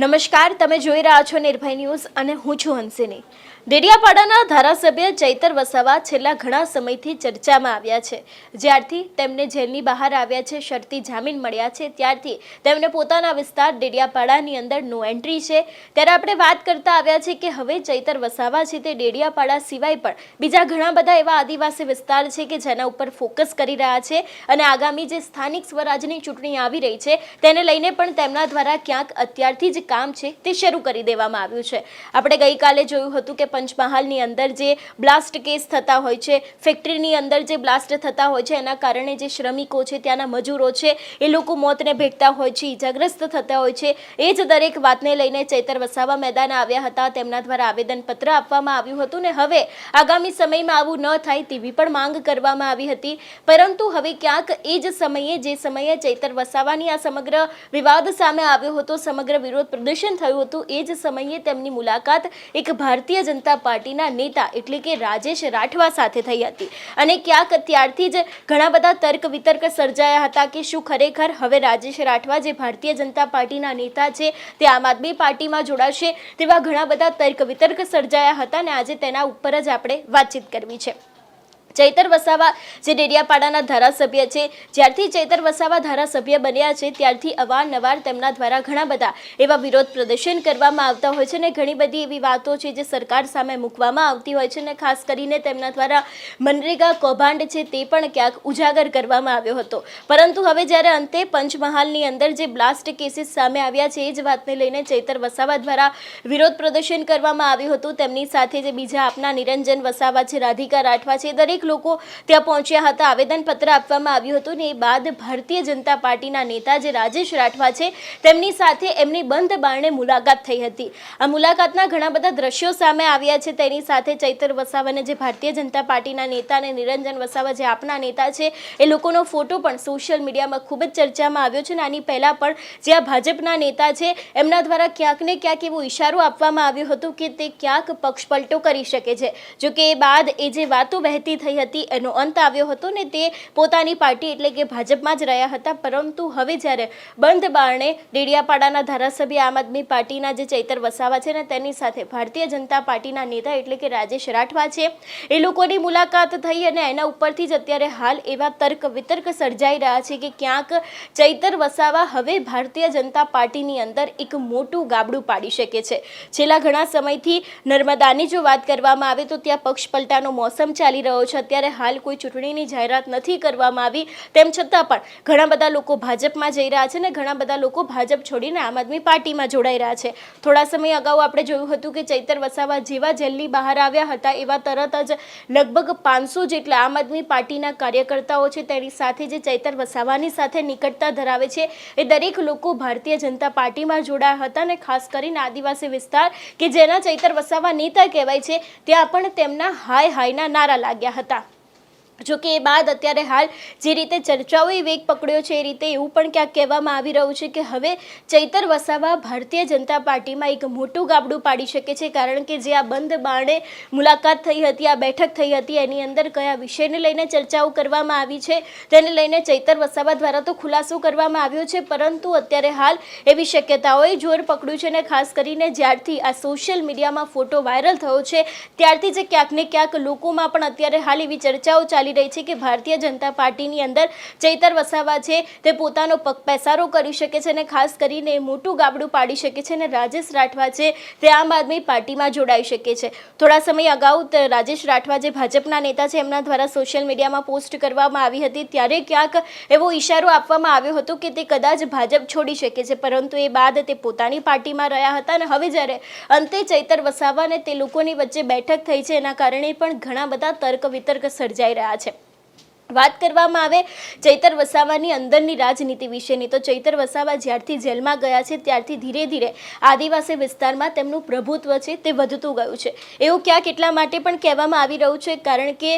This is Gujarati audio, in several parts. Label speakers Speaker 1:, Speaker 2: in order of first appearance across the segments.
Speaker 1: નમસ્કાર તમે જોઈ રહ્યા છો નિર્ભય ન્યૂઝ અને હું છું હંસિની. ડેડિયાપાડાના ધારાસભ્ય ચૈતર વસાવા છેલ્લા ઘણા સમયથી ચર્ચામાં આવ્યા છે. જ્યારથી તેમને જેલની બહાર આવ્યા છે, શરતી જામીન મળ્યા છે, ત્યારથી તેમને પોતાના વિસ્તાર ડેડિયાપાડાની અંદર નો એન્ટ્રી છે. ત્યારે આપણે વાત કરતા આવ્યા છે કે હવે ચૈતર વસાવા છે તે ડેડિયાપાડા સિવાય પણ બીજા ઘણા બધા એવા આદિવાસી વિસ્તાર છે કે જેના ઉપર ફોકસ કરી રહ્યા છે અને આગામી જે સ્થાનિક સ્વરાજની ચૂંટણી આવી રહી છે તેને લઈને પણ તેમના દ્વારા ક્યાંક અત્યારથી જ કામ છે તે શરૂ કરી દેવામાં આવ્યું છે. આપણે ગઈકાલે જોયું હતું કે પંચમહાલની અંદર જે બ્લાસ્ટ કેસ થતા હોય છે, ફેક્ટરીની અંદર જે બ્લાસ્ટ થતા હોય છે, એના કારણે જે શ્રમિકો છે, ત્યાંના મજૂરો છે, એ લોકો મોતને ભેટતા હોય છે ઇજાગ્રસ્ત થતા હોય છે. એ જ દરેક વાતને લઈને ચૈતર વસાવા મેદાન આવ્યા હતા. તેમના દ્વારા આવેદનપત્ર આપવામાં આવ્યું હતું ને હવે આગામી સમયમાં આવું ન થાય તેવી પણ માંગ કરવામાં આવી હતી. પરંતુ હવે ક્યાંક એ જ સમયે, જે સમયે ચૈતર વસાવાની આ સમગ્ર વિવાદ સામે આવ્યો હતો, સમગ્ર વિરોધ પ્રદર્શન થયું હતું, એ જ સમયે તેમની મુલાકાત એક ભારતીય જનતા પાર્ટીના નેતા એટલે કે રાજેશ રાઠવા સાથે થઈ હતી. અને ક્યાંક ત્યારથી જ ઘણા બધા તર્ક વિતર્ક સર્જાયા હતા કે શું ખરેખર હવે રાજેશ રાઠવા જે ભારતીય જનતા પાર્ટીના નેતા છે તે આમ આદમી પાર્ટીમાં જોડાશે તેવા ઘણા બધા તર્ક વિતર્ક સર્જાયા હતા અને આજે તેના ઉપર જ આપણે વાતચીત કરવી છે. ચૈતર વસાવા જે ડેડિયાપાડાના ધારાસભ્ય છે, જ્યારથી ચૈતર વસાવા ધારાસભ્ય બન્યા છે, ત્યારથી અવારનવાર તેમના દ્વારા ઘણા બધા એવા વિરોધ પ્રદર્શન કરવામાં આવતા હોય છે અને ઘણી બધી એવી વાતો છે જે સરકાર સામે મૂકવામાં આવતી હોય છે અને ખાસ કરીને તેમના દ્વારા મનરેગા કૌભાંડ છે તે પણ ક્યાંક ઉજાગર કરવામાં આવ્યો હતો. પરંતુ હવે જ્યારે અંતે પંચમહાલની અંદર જે બ્લાસ્ટ કેસીસ સામે આવ્યા છે, એ જ વાતને લઈને ચૈતર વસાવા દ્વારા વિરોધ પ્રદર્શન કરવામાં આવ્યું હતું. તેમની સાથે જે બીજા આપના નિરંજન વસાવા છે, રાધિકા રાઠવા છે, દરેક લોકો ત્યાં પહોંચ્યા હતા. આવેદનપત્ર આપવામાં આવ્યું હતું ને એ બાદ ભારતીય જનતા પાર્ટીના નેતા જે રાજેશ રાઠવા છે, તેમની સાથે એમની બંધ બારણે મુલાકાત થઈ હતી. આ મુલાકાતના ઘણા બધા દ્રશ્યો સામે આવ્યા છે. તેની સાથે ચૈતર વસાવાને જે ભારતીય જનતા પાર્ટીના નેતા અને નિરંજન વસાવા જે આપના નેતા છે, એ લોકોનો ફોટો પણ સોશિયલ મીડિયામાં ખૂબ જ ચર્ચામાં આવ્યો છે અને આની પહેલાં પણ જે આ ભાજપના નેતા છે, એમના દ્વારા ક્યાંક ને ક્યાંક એવો ઇશારો આપવામાં આવ્યો હતો કે તે ક્યાંક પક્ષપલટો કરી શકે છે. જોકે એ બાદ એ જે વાતો વહેતી થઈ હતી. એનો અંત આવ્યો હતો ને તે પોતાની પાર્ટી એટલે કે ભાજપમાં જ રહ્યા હતા. પરંતુ હવે જ્યારે બંધ બારણે ડેડિયાપાડાના ધારાસભ્ય આમ આદમી પાર્ટીના જે ચૈતર વસાવા છે ને તેની સાથે ભારતીય જનતા પાર્ટીના નેતા એટલે કે રાજેશ રાઠવા છે. એ લોકોની મુલાકાત થઈ અને એના ઉપરથી જ અત્યારે હાલ એવા તર્ક વિતર્ક સર્જાઈ રહ્યા છે કે ક્યાંક ચૈતર વસાવા હવે ભારતીય જનતા પાર્ટીની અંદર એક મોટું ગાબડું પાડી શકે છે. છેલ્લા ઘણા સમયથી નર્મદાની જો વાત કરવામાં આવે તો ત્યાં પક્ષ પલટાનો મોસમ ચાલી રહ્યો છે. અત્યારે હાલ કોઈ ચૂંટણીની જાહેરાત નથી કરવામાં આવી. તેમ છતાં પણ ઘણા બધા લોકો ભાજપમાં જઈ રહ્યા છે ને ઘણા બધા લોકો ભાજપ છોડીને આમ આદમી પાર્ટીમાં જોડાઈ રહ્યા છે. થોડા સમય અગાઉ આપણે જોયું હતું કે ચૈતર વસાવા જેવા જેલની બહાર આવ્યા હતા એવા તરત જ લગભગ પાંચસો જેટલા આમ આદમી પાર્ટીના કાર્યકર્તાઓ છે તેની સાથે જે ચૈતર વસાવાની સાથે નિકટતા ધરાવે છે એ દરેક લોકો ભારતીય જનતા પાર્ટીમાં જોડાયા હતા અને ખાસ કરીને આદિવાસી વિસ્તાર કે જેના ચૈતર વસાવા નેતા કહેવાય છે, ત્યાં પણ તેમના હાય હાયના નારા લાગ્યા હતા. જો કે એ બાદ અત્યારે હાલ જે રીતે ચર્ચાઓએ વેગ પકડ્યો છે એ રીતે એવું પણ ક્યાંક કહેવામાં આવી રહ્યું છે કે હવે ચૈતર વસાવા ભારતીય જનતા પાર્ટીમાં એક મોટું ગાબડું પાડી શકે છે, કારણ કે જે આ બંધ બારણે મુલાકાત થઈ હતી, આ બેઠક થઈ હતી, એની અંદર કયા વિષયને લઈને ચર્ચાઓ કરવામાં આવી છે, તેને લઈને ચૈતર વસાવા દ્વારા તો ખુલાસો કરવામાં આવ્યો છે, પરંતુ અત્યારે હાલ એવી શક્યતાઓએ જોર પકડ્યું છે અને ખાસ કરીને જ્યારથી આ સોશિયલ મીડિયામાં ફોટો વાયરલ થયો છે, ત્યારથી જ ક્યાંક ને ક્યાંક લોકોમાં પણ અત્યારે હાલ એવી ચર્ચાઓ ચાલી રહી છે કે ભારતીય જનતા પાર્ટીની અંદર ચૈતર વસાવા છે તે પોતાનો પગ પેસારો કરી શકે છે અને ખાસ કરીને મોટું ગાબડું પાડી શકે છે અને રાજેશ રાઠવા છે તે આમ આદમી પાર્ટીમાં જોડાઈ શકે છે. થોડા સમય અગાઉ રાજેશ રાઠવા જે ભાજપના નેતા છે એમના દ્વારા સોશિયલ મીડિયામાં પોસ્ટ કરવામાં આવી હતી ત્યારે ક્યાંક એવો ઇશારો આપવામાં આવ્યો હતો કે તે કદાચ ભાજપ છોડી શકે છે, પરંતુ એ બાદ તે પોતાની પાર્ટીમાં રહ્યા હતા અને હવે જ્યારે અંતે ચૈતર વસાવા અને તે લોકોની વચ્ચે બેઠક થઈ છે એના કારણે પણ ઘણા બધા તર્ક વિતર્ક સર્જાઈ રહ્યા છે আছে વાત કરવામાં આવે ચૈતર વસાવાની અંદરની રાજનીતિ વિશેની, તો ચૈતર વસાવા જ્યારથી જેલમાં ગયા છે, ત્યારથી ધીરે ધીરે આદિવાસી વિસ્તારમાં તેમનું પ્રભુત્વ છે તે વધતું ગયું છે. એવું ક્યાંક એટલા માટે પણ કહેવામાં આવી રહ્યું છે, કારણ કે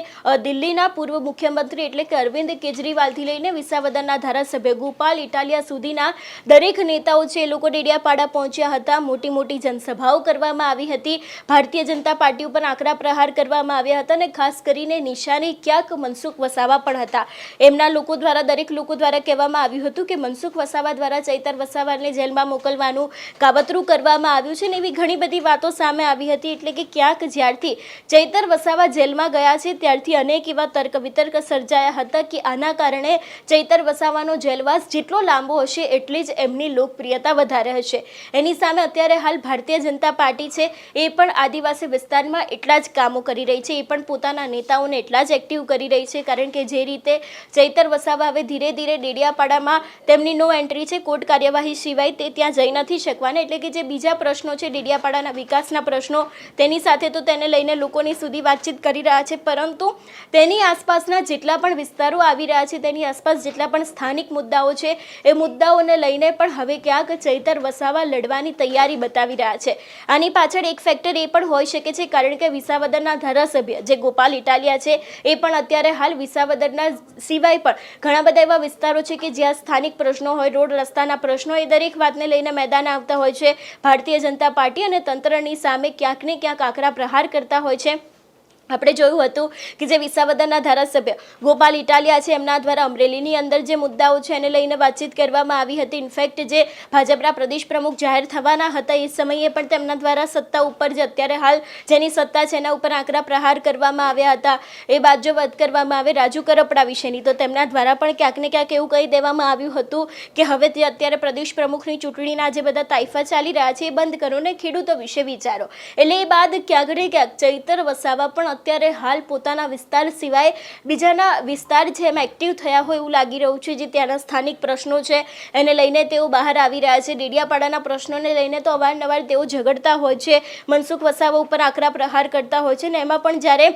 Speaker 1: દિલ્હીના પૂર્વ મુખ્યમંત્રી એટલે કે અરવિંદ કેજરીવાલથી લઈને વિસાવદરના ધારાસભ્ય ગોપાલ ઇટાલિયા સુધીના દરેક નેતાઓ છે એ લોકો ડેડિયાપાડા પહોંચ્યા હતા. મોટી મોટી જનસભાઓ કરવામાં આવી હતી. ભારતીય જનતા પાર્ટી ઉપર આકરા પ્રહાર કરવામાં આવ્યા હતા અને ખાસ કરીને નિશાની ક્યાંક મનસુખ વસાવા પણ હતા. એમના લોકો દ્વારા, દરેક લોકો દ્વારા કહેવામાં આવ્યું હતું કે મનસુખ વસાવા દ્વારા ચૈતર વસાવાને જેલમાં મોકલવાનું કાવતરું કરવામાં આવ્યું છે ને એવી ઘણી બધી વાતો સામે આવી હતી. એટલે કે ક્યાંક જ્યારથી ચૈતર વસાવા જેલમાં ગયા છે, ત્યારથી અનેક એવા તર્ક વિતર્ક સર્જાયા હતા કે આના કારણે ચૈતર વસાવાનો જેલવાસ જેટલો લાંબો હશે એટલી જ એમની લોકપ્રિયતા વધારે હશે. એની સામે અત્યારે હાલ ભારતીય જનતા પાર્ટી છે, એ પણ આદિવાસી વિસ્તારમાં એટલા જ કામો કરી રહી છે, એ પણ પોતાના નેતાઓને એટલા જ એક્ટિવ કરી રહી છે, કારણ કે જે રીતે ચૈતર વસાવા હવે ધીરે ધીરે ડેડિયાપાડામાં તેમની નો એન્ટ્રી છે. કોર્ટ કાર્યવાહી સિવાય તે ત્યાં જઈ નથી શકવાના. એટલે કે જે બીજા પ્રશ્નો છે, ડેડિયાપાડાના વિકાસના પ્રશ્નો, તેની સાથે તો તેને લઈને લોકોની સુધી વાતચીત કરી રહ્યા છે. પરંતુ તેની આસપાસના જેટલા પણ વિસ્તારો આવી રહ્યા છે, તેની આસપાસ જેટલા પણ સ્થાનિક મુદ્દાઓ છે, એ મુદ્દાઓને લઈને પણ હવે ક્યાંક ચૈતર વસાવા લડવાની તૈયારી બતાવી રહ્યા છે. આની પાછળ એક ફેક્ટર એ પણ હોઈ શકે છે, કારણ કે વિસાવદરના ધારાસભ્ય જે ગોપાલ ઇટાલિયા છે, એ પણ અત્યારે હાલ વિસાવદરના સિવાય પણ ઘણા બધા એવા વિસ્તારો છે કે જ્યાં સ્થાનિક પ્રશ્નો હોય, રોડ રસ્તાના પ્રશ્નો એ દરેક વાતને લઈને મેદાન આવતા હોય છે. ભારતીય જનતા પાર્ટી અને તંત્રની સામે ક્યાંક ને ક્યાંક આકરા પ્રહાર કરતા હોય છે. આપણે જોયું હતું કે જે વિસાવદરના ધારાસભ્ય ગોપાલ ઇટાલિયા છે, એમના દ્વારા અમરેલીની અંદર જે મુદ્દાઓ છે, એને લઈને વાતચીત કરવામાં આવી હતી. ઇનફેક્ટ જે ભાજપના પ્રદેશ પ્રમુખ જાહેર થવાના હતા, એ સમયે પણ તેમના દ્વારા સત્તા ઉપર જે અત્યારે હાલ જેની સત્તા છે, એના ઉપર આકરા પ્રહાર કરવામાં આવ્યા હતા. એ બાદ જો વાત કરવામાં આવે રાજુ કરપડા વિશેની, તો તેમના દ્વારા પણ ક્યાંક ને ક્યાંક એવું કહી દેવામાં આવ્યું હતું કે હવે તે અત્યારે પ્રદેશ પ્રમુખની ચૂંટણીના જે બધા તાઇફા ચાલી રહ્યા છે, એ બંધ કરો ને ખેડૂતો વિશે વિચારો. એટલે એ બાદ ક્યાંક ને ક્યાંક ચૈતર વસાવા પણ અત્યારે હાલ પોતાના વિસ્તાર સિવાય બીજાના વિસ્તાર છે એમાં એક્ટિવ થયા હોય એવું લાગી રહ્યું છે, જે ત્યાંના સ્થાનિક પ્રશ્નો છે, એને લઈને તેઓ બહાર આવી રહ્યા છે. ડેડિયાપાડાના પ્રશ્નોને લઈને તો અવારનવાર તેઓ ઝઘડતા હોય છે, મનસુખ વસાવા ઉપર આકરા પ્રહાર કરતા હોય છે ને એમાં પણ જ્યારે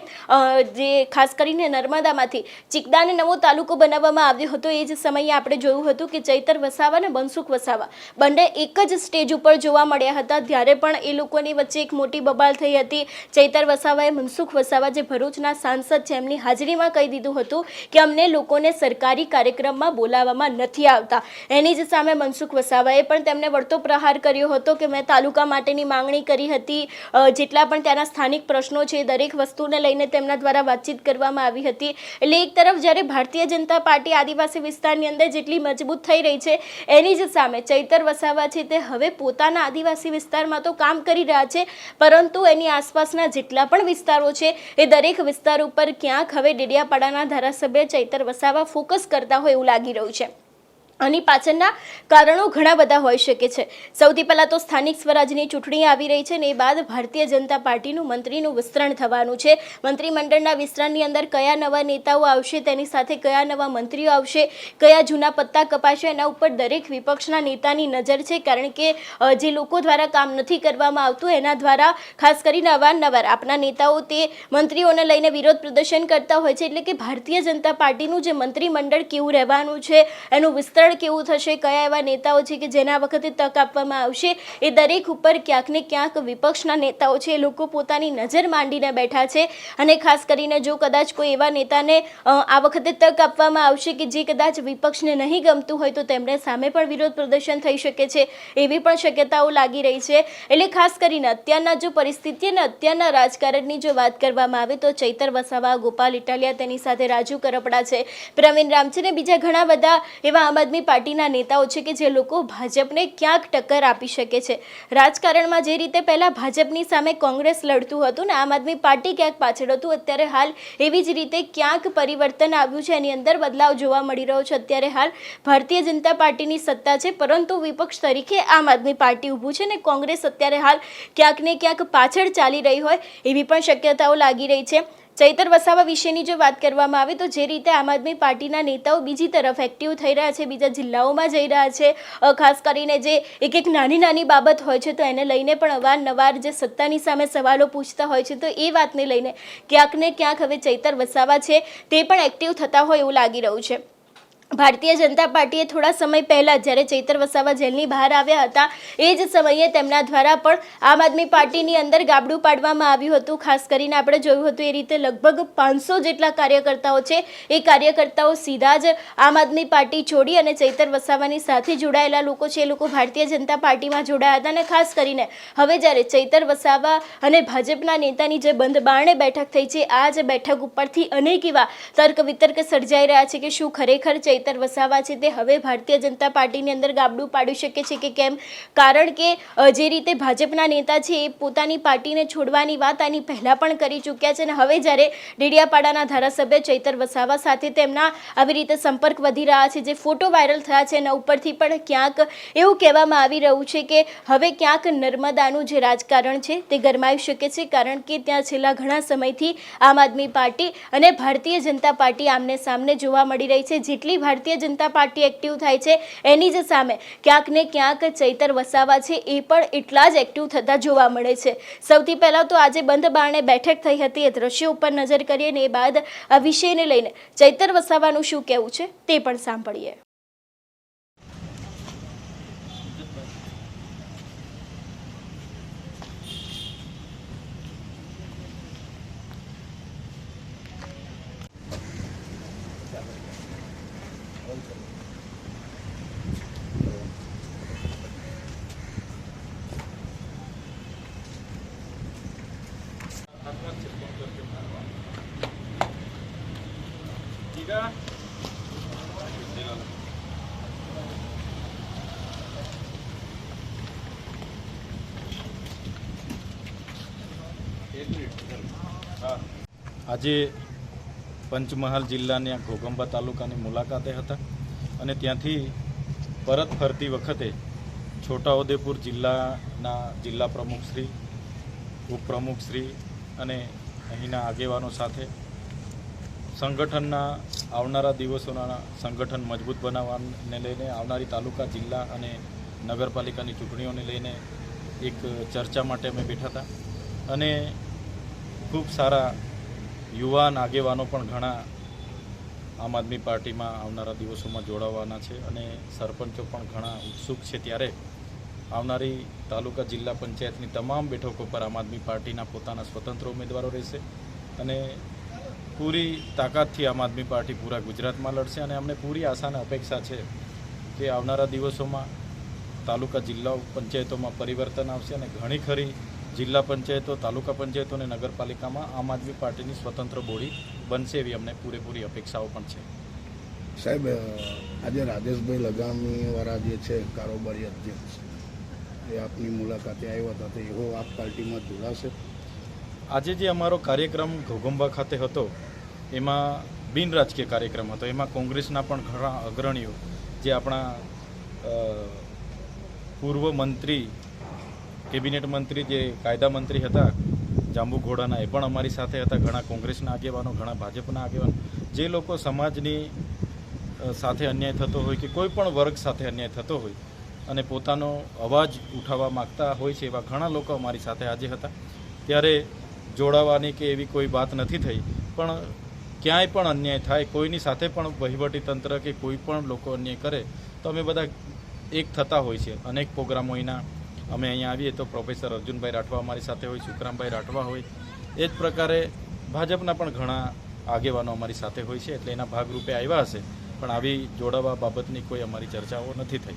Speaker 1: જે ખાસ કરીને નર્મદામાંથી ચિકદાને નવો તાલુકો બનાવવામાં આવ્યો હતો, એ જ સમયે આપણે જોયું હતું કે ચૈતર વસાવા અને મનસુખ વસાવા બંને એક જ સ્ટેજ ઉપર જોવા મળ્યા હતા. ત્યારે પણ એ લોકોની વચ્ચે એક મોટી બબાલ થઈ હતી. ચૈતર વસાવાએ મનસુખ વસાવા જે ભરૂચના સાંસદ છે એમની હાજરીમાં કહી દીધું હતું કે અમને લોકોને સરકારી કાર્યક્રમમાં બોલાવવામાં નથી આવતા. એની જ સામે મનસુખ વસાવાએ પણ તેમને વળતો પ્રહાર કર્યો હતો કે મેં તાલુકા માટેની માંગણી કરી હતી. જેટલા પણ ત્યાંના સ્થાનિક પ્રશ્નો છે, દરેક વસ્તુને લઈને તેમના દ્વારા વાતચીત કરવામાં આવી હતી. એટલે એક તરફ જ્યારે ભારતીય જનતા પાર્ટી આદિવાસી વિસ્તારની અંદર જેટલી મજબૂત થઈ રહી છે, એની જ સામે ચૈતર વસાવા છે તે હવે પોતાના આદિવાસી વિસ્તારમાં તો કામ કરી રહ્યા છે, પરંતુ એની આસપાસના જેટલા પણ વિસ્તારો છે એ દરેક વિસ્તાર ઉપર ક્યાંક હવે ડેડિયાપાડાના ધારાસભ્ય ચૈતર વસાવા ફોકસ કરતા હોય એવું લાગી રહ્યું છે. આની પાછળના કારણો ઘણા બધા હોઈ શકે છે. સૌથી પહેલાં તો સ્થાનિક સ્વરાજની ચૂંટણી આવી રહી છે ને એ બાદ ભારતીય જનતા પાર્ટીનું મંત્રીનું વિસ્તરણ થવાનું છે. મંત્રીમંડળના વિસ્તરણની અંદર કયા નવા નેતાઓ આવશે, તેની સાથે કયા નવા મંત્રીઓ આવશે, કયા જૂના પત્તા કપાશે, એના ઉપર દરેક વિપક્ષના નેતાની નજર છે. કારણ કે જે લોકો દ્વારા કામ નથી કરવામાં આવતું, એના દ્વારા ખાસ કરીને અવારનવાર આપના નેતાઓ તે મંત્રીઓને લઈને વિરોધ પ્રદર્શન કરતા હોય છે. એટલે કે ભારતીય જનતા પાર્ટીનું જે મંત્રીમંડળ કેવું રહેવાનું છે, એનું વિસ્તરણ કેવું થશે, કયા એવા નેતાઓ છે કે જેના વખતે તક આપવામાં આવશે, એ દરેક ઉપર ક્યાંક ને ક્યાંક વિપક્ષના નેતાઓ છે, એ લોકો પોતાની નજર માંડીને બેઠા છે. અને ખાસ કરીને જો કદાચ કોઈ એવા નેતાને આ વખતે તક આપવામાં આવશે કે જે કદાચ વિપક્ષને નહીં ગમતું હોય તો તેમણે સામે પણ વિરોધ પ્રદર્શન થઈ શકે છે, એવી પણ શક્યતાઓ લાગી રહી છે. એટલે ખાસ કરીને અત્યારના જો પરિસ્થિતિ અને અત્યારના રાજકારણની જો વાત કરવામાં આવે તો ચૈતર વસાવા, ગોપાલ ઇટાલિયા તેની સાથે રાજુ કરપડા છે. પ્રવીણ રામ છે ને બીજા ઘણા બધા એવા આમ આદમી પાર્ટીના નેતાઓ છે કે જે લોકો ભાજપને ક્યાંક ટક્કર આપી શકે છે. રાજકારણમાં જે રીતે પહેલાં ભાજપની સામે કોંગ્રેસ લડતું હતું ને આમ આદમી પાર્ટી ક્યાંક પાછળ હતું, અત્યારે હાલ એવી જ રીતે ક્યાંક પરિવર્તન આવ્યું છે. એની અંદર બદલાવ જોવા મળી રહ્યો છે. અત્યારે હાલ ભારતીય જનતા પાર્ટીની સત્તા છે, પરંતુ વિપક્ષ તરીકે આમ આદમી પાર્ટી ઊભું છે ને કોંગ્રેસ અત્યારે હાલ ક્યાંક ને ક્યાંક પાછળ ચાલી રહી હોય એવી પણ શક્યતાઓ લાગી રહી છે. ચૈતર વસાવા વિશેની જો વાત કરવામાં આવે તો જે રીતે આમ આદમી પાર્ટીના નેતાઓ બીજી તરફ એક્ટિવ થઈ રહ્યા છે, બીજા જિલ્લાઓમાં જઈ રહ્યા છે ખાસ કરીને જે એક એક નાની નાની બાબત હોય છે તો એને લઈને પણ અવારનવાર જે સત્તાની સામે સવાલો પૂછતા હોય છે તો એ વાતને લઈને ક્યાંક ને ક્યાંક હવે ચૈતર વસાવા છે તે પણ એક્ટિવ થતા હોય એવું લાગી રહ્યું છે. ભારતીય જનતા પાર્ટીએ થોડા સમય પહેલા જ્યારે ચૈતર વસાવા જેલની બહાર આવ્યા હતા, એ જ સમયે તેમના દ્વારા પણ આમ આદમી પાર્ટીની અંદર ગાબડું પાડવામાં આવ્યું હતું. ખાસ કરીને આપણે જોયું હતું એ રીતે લગભગ પાંચસો જેટલા કાર્યકર્તાઓ છે, એ કાર્યકર્તાઓ સીધા જ આમ આદમી પાર્ટી છોડી અને ચૈતર વસાવાની સાથે જોડાયેલા લોકો છે, એ લોકો ભારતીય જનતા પાર્ટીમાં જોડાયા હતા અને ખાસ કરીને હવે જ્યારે ચૈતર વસાવા અને ભાજપના નેતાની જે બંધ બારણે બેઠક થઈ છે, આ જ બેઠક ઉપરથી અનેક એવા તર્ક વિતર્ક સર્જાઈ રહ્યા છે કે શું ખરેખર ચૈતર વસાવા છે તે હવે ભારતીય જનતા પાર્ટીની અંદર ગાબડું પાડી શકે છે કે કેમ? કારણ કે જે રીતે ભાજપના નેતા છે એ પોતાની પાર્ટીને છોડવાની વાત આની પહેલાં પણ કરી ચૂક્યા છે અને હવે જ્યારે ડેડિયાપાડાના ધારાસભ્ય ચૈતર વસાવા સાથે તેમના આવી રીતે સંપર્ક વધી રહ્યા છે, જે ફોટો વાયરલ થયા છે એના ઉપરથી પણ ક્યાંક એવું કહેવામાં આવી રહ્યું છે કે હવે ક્યાંક નર્મદાનું જે રાજકારણ છે તે ગરમાવી શકે છે, કારણ કે ત્યાં છેલ્લા ઘણા સમયથી આમ આદમી પાર્ટી અને ભારતીય જનતા પાર્ટી આમને સામને જોવા મળી રહી છે. જેટલી ભારતીય જનતા પાર્ટી એક્ટિવ થાય છે. એની જ સામે ક્યાંક ને ક્યાંક ચૈતર વસાવા છે, એ પણ એટલા જ એક્ટિવ થતા જોવા મળે છે. સૌથી પહેલાં તો આજે બંધ બારણે બેઠક થઈ હતી. એ દ્રશ્યો ઉપર નજર કરીએ ને એ બાદ આ વિષયને લઈને ચૈતર વસાવાનું શું કહેવું છે તે પણ સાંભળીએ.
Speaker 2: આજે પંચમહાલ જિલ્લાની ઘોગંબા તાલુકાની મુલાકાતે હતા અને ત્યાંથી પરત ફરતી વખતે છોટાઉદેપુર જિલ્લાના જિલ્લા પ્રમુખશ્રી ઉપપ્રમુખશ્રી અને અહીંના આગેવાનો સાથે સંગઠનના આવનારા દિવસોના સંગઠન મજબૂત બનાવવાને લઈને આવનારી તાલુકા, જિલ્લા અને નગરપાલિકાની ચૂંટણીઓને લઈને એક ચર્ચા માટે અમે બેઠા હતા. અને ખૂબ સારા યુવાન આગેવાનો પણ ઘણા આમ આદમી પાર્ટીમાં આવનારા દિવસોમાં જોડાવાના છે અને સરપંચો પણ ઘણા ઉત્સુક છે ત્યારે આવનારી તાલુકા, જિલ્લા પંચાયતની તમામ બેઠકો પર આમ આદમી પાર્ટીના પોતાના સ્વતંત્ર ઉમેદવારો રહેશે. અને પૂરી તાકાતથી આમ આદમી પાર્ટી પૂરા ગુજરાતમાં લડશે અને અમને પૂરી આશા અને અપેક્ષા છે કે આવનારા દિવસોમાં તાલુકા જિલ્લા પંચાયતોમાં પરિવર્તન આવશે અને ઘણી ખરી જિલ્લા પંચાયતો તાલુકા પંચાયતો અને નગરપાલિકામાં આમ આદમી પાર્ટીની સ્વતંત્ર બોડી બનશે એવી અમને પૂરેપૂરી અપેક્ષાઓ પણ છે.
Speaker 3: સાહેબ આજે રાજેશભાઈ લગામીવાળા જે છે કારોબારી અધ્યક્ષ એ આપની મુલાકાતે આવ્યા હતા તો એવો આપ પાર્ટીમાં જોડાશે?
Speaker 2: આજે જે અમારો કાર્યક્રમ ઘોઘંબા ખાતે હતો એમાં બિન રાજકીય કાર્યક્રમ હતો. એમાં કોંગ્રેસના પણ ઘણા અગ્રણીઓ, જે આપણા પૂર્વ મંત્રી, કેબિનેટ મંત્રી જે કાયદા મંત્રી હતા, જાંબુ ઘોડાના, એ પણ અમારી સાથે હતા. ઘણા કોંગ્રેસના આગેવાનો, ઘણા ભાજપના આગેવાનો. જે લોકો સમાજની સાથે અન્યાય થતો હોય કે કોઈ પણ વર્ગ સાથે અન્યાય થતો હોય અને પોતાનો અવાજ ઉઠાવવા માગતા હોય છે એવા ઘણા લોકો અમારી સાથે આજે હતા. ત્યારે જોડાવાની કે એવી કોઈ વાત નથી થઈ, પણ ક્યાંય પણ અન્યાય થાય, કોઈની સાથે પણ વહીવટી તંત્ર કે કોઈ પણ લોકો અન્યાય કરે, તો અમે બધા એક થતા હોય છે. અનેક પ્રોગ્રામો એના. અમે અહીંયા આવીએ તો પ્રોફેસર અર્જુનભાઈ રાઠવા અમારી સાથે હોય, સુખરામભાઈ રાઠવા હોય. એ જ પ્રકારે ભાજપના પણ ઘણા આગેવાનો અમારી સાથે હોય છે, એટલે એના ભાગરૂપે આવ્યા હશે. પણ આવી જોડાવા બાબતની કોઈ અમારી ચર્ચાઓ નથી થઈ.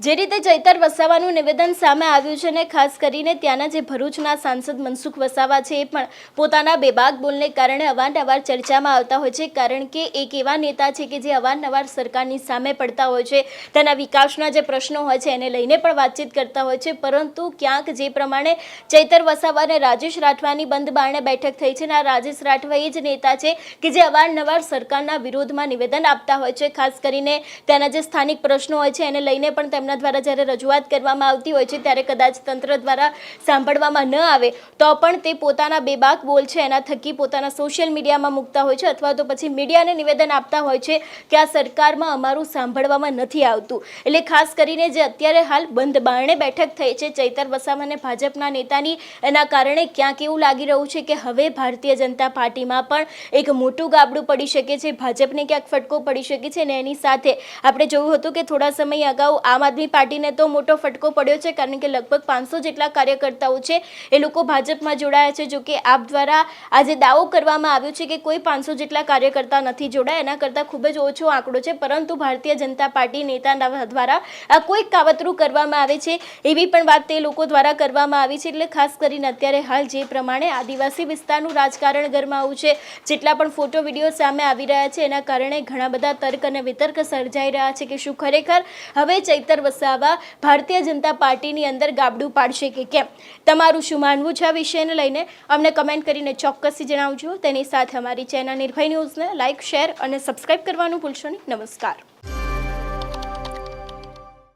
Speaker 1: જે રીતે ચૈતર વસાવાનું નિવેદન સામે આવ્યું છે ને ખાસ કરીને ત્યાંના જે ભરૂચના સાંસદ મનસુખ વસાવા છે એ પણ પોતાના બેબાક બોલને કારણે અવારનવાર ચર્ચામાં આવતા હોય છે, કારણ કે એક એવા નેતા છે કે જે અવારનવાર સરકારની સામે પડતા હોય છે, તેના વિકાસના જે પ્રશ્નો હોય છે એને લઈને પણ વાતચીત કરતા હોય છે, પરંતુ ક્યાંક જે પ્રમાણે ચૈતર વસાવા અને રાજેશ રાઠવાની બંધ બારણે બેઠક થઈ છે અને આ રાજેશ રાઠવા એ જ નેતા છે કે જે અવારનવાર સરકારના વિરોધમાં નિવેદન આપતા હોય છે, ખાસ કરીને તેના જે સ્થાનિક પ્રશ્નો હોય છે એને લઈને પણ તેમના તેમના દ્વારા જ્યારે રજૂઆત કરવામાં આવતી હોય છે, ત્યારે કદાચ તંત્ર દ્વારા સાંભળવામાં ન આવે, તો પણ તે પોતાના બેબાક બોલ છે, એના થકી પોતાના સોશિયલ મીડિયામાં મૂકતા હોય છે, અથવા તો પછી મીડિયાને નિવેદન આપતા હોય છે કે આ સરકારમાં અમારું સાંભળવામાં નથી આવતું. એટલે ખાસ કરીને જે અત્યારે હાલ બંધ બારણે બેઠક થઈ છે, ચૈતર વસાવા અને ભાજપના નેતાની, એના કારણે ક્યાંક એવું લાગી રહ્યું છે કે હવે ભારતીય જનતા પાર્ટીમાં પણ એક મોટું ગાબડું પડી શકે છે, ભાજપને ક્યાંક ફટકો પડી શકે છે અને એની સાથે આપણે જોયું હતું કે થોડા સમય અગાઉ આમ આદમી પાર્ટીને તો મોટો ફટકો પડ્યો છે, કારણ કે લગભગ પાંચસો જેટલા કાર્યકર્તાઓ છે, એ લોકો ભાજપમાં જોડાયા છે. જો કે આપ દ્વારા આજે દાવો કરવામાં આવ્યો છે કે કોઈ પાંચસો જેટલા કાર્યકર્તા નથી જોડાયા, એના કરતાં ખૂબ જ ઓછો આંકડો છે. પરંતુ ભારતીય જનતા પાર્ટી નેતાના દ્વારા આ કોઈક કાવતરું કરવામાં આવે છે, એવી પણ વાત તે લોકો દ્વારા કરવામાં આવી છે. એટલે ખાસ કરીને અત્યારે હાલ જે પ્રમાણે આદિવાસી વિસ્તારનું રાજકારણ ગરમાવું છે, જેટલા પણ ફોટો, વીડિયો સામે આવી રહ્યા છે, એના કારણે ઘણા બધા તર્ક અને વિતર્ક સર્જાઈ રહ્યા છે કે શું ખરેખર હવે ચૈતર વસાવા ભારતીય જનતા પાર્ટીની અંદર ગાબડું પાડશે કે કેમ? તમારું શું માનવું છે આ વિષયને લઈને? અમને કમેન્ટ કરીને ચોક્કસથી જણાવજો. તેની સાથે અમારી ચેનલ નિર્ભય ન્યૂઝને લાઇક, શેર અને સબસ્ક્રાઇબ કરવાનું ભૂલશો નહીં. નમસ્કાર.